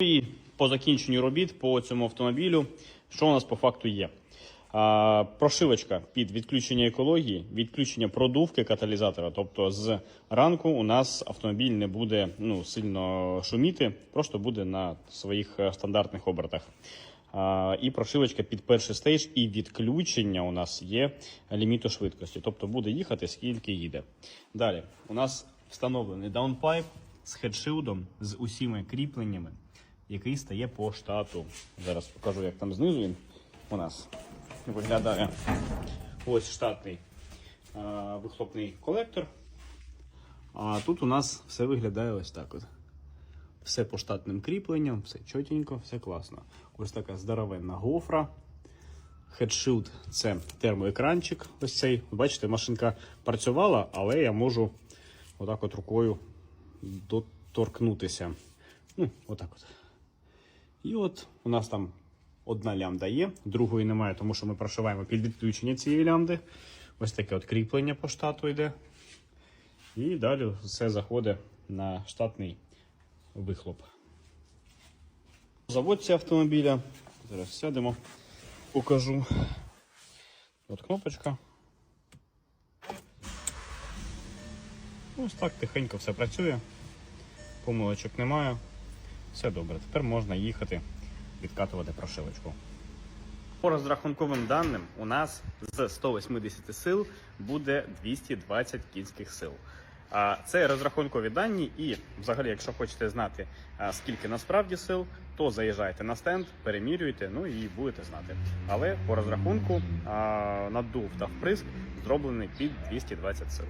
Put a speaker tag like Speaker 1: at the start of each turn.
Speaker 1: І по закінченню робіт по цьому автомобілю, що у нас по факту є? А, прошивочка під відключення екології, відключення продувки каталізатора. Тобто з ранку у нас автомобіль не буде ну, сильно шуміти, просто буде на своїх е, стандартних обертах. А, і прошивочка під перший стейдж, і відключення у нас є ліміту швидкості. Тобто буде їхати скільки їде. Далі у нас встановлений даунпайп з хедшилдом, з усіма кріпленнями, який стає по штату. Зараз покажу, як там знизу він у нас виглядає. Ось штатний а, вихлопний колектор. А тут у нас все виглядає ось так. от. Все по штатним кріпленням, все чотенько, все класно. Ось така здоровенна гофра. Хедшилд це термоекранчик. Ось цей. Бачите, машинка працювала, але я можу отак от рукою доторкнутися. Ну, отак от. І от у нас там одна лямда є, другої немає, тому що ми прошиваємо під відключення цієї лямди. Ось таке от кріплення по штату йде. І далі все заходить на штатний вихлоп. Заводці автомобіля. Зараз сядемо, покажу. От кнопочка. Ось так тихенько все працює. Помилочок немає. Все добре. Тепер можна їхати відкатувати прошивочку. По розрахунковим даним, у нас з 180 сил буде 220 кінських сил. Це розрахункові дані, і взагалі, якщо хочете знати, скільки насправді сил, то заїжджайте на стенд, перемірюйте, ну і будете знати. Але по розрахунку наддув та вприск зроблений під 220 сил.